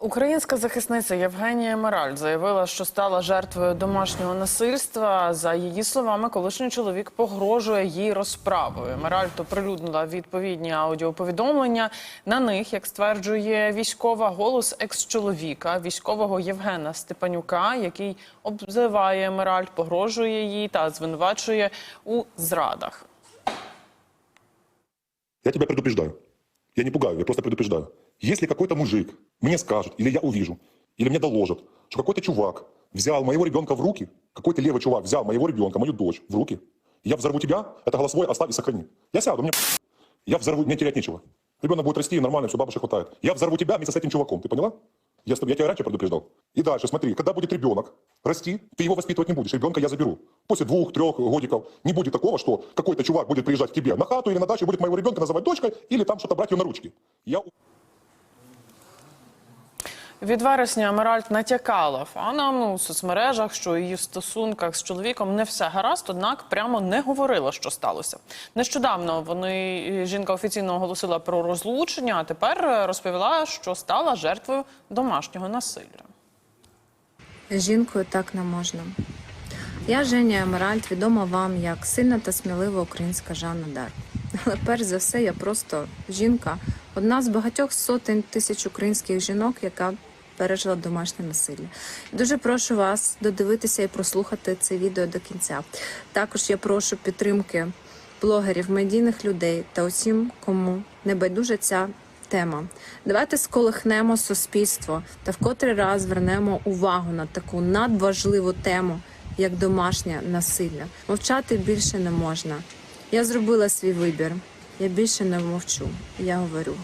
Українська захисниця Євгенія Мераль заявила, що стала жертвою домашнього насильства. За її словами, колишній чоловік погрожує їй розправою. Мераль то прилюднила відповідні аудіоповідомлення. На них, як стверджує військова, голос екс-чоловіка, військового Євгена Степанюка, який обзиває Мераль, погрожує їй та звинувачує у зрадах. Я тебя предупреждаю. Я не пугаю, я просто предупреждаю. Если какой-то мужик мне скажет, или я увижу, или мне доложат, что какой-то чувак взял моего ребенка в руки, какой-то левый чувак взял моего ребенка, мою дочь в руки, я взорву тебя, это голосовой оставь и сохрани. Я сяду, мне я взорву, мне терять нечего. Ребенок будет расти, нормально, все, бабушек хватает. Я взорву тебя вместе с этим чуваком, ты поняла? Я, с тобой- я тебя раньше предупреждал. И дальше, смотри, когда будет ребенок расти, ты его воспитывать не будешь. Ребенка я заберу. После двух-трех годиков не будет такого, что какой-то чувак будет приезжать к тебе на хату или на дачу, и будет моего ребенка называть дочкой, или там что-то брать ее на ручки. Я Від вересня Меральд натякала фанам у соцмережах, що її стосунках з чоловіком не все гаразд, однак прямо не говорила, що сталося. Нещодавно вони жінка офіційно оголосила про розлучення, а тепер е, розповіла, що стала жертвою домашнього насилля. Жінкою так не можна. Я Женя Емеральд, відома вам як сильна та смілива українська Жанна Дар. Але перш за все, я просто жінка, одна з багатьох сотень тисяч українських жінок, яка пережила домашнє насилля. Дуже прошу вас додивитися і прослухати це відео до кінця. Також я прошу підтримки блогерів, медійних людей та усім, кому не байдужа ця тема. Давайте сколихнемо суспільство та вкотрий раз звернемо увагу на таку надважливу тему, як домашнє насилля. Мовчати більше не можна. Я зробила свій вибір. Я більше не мовчу. Я говорю.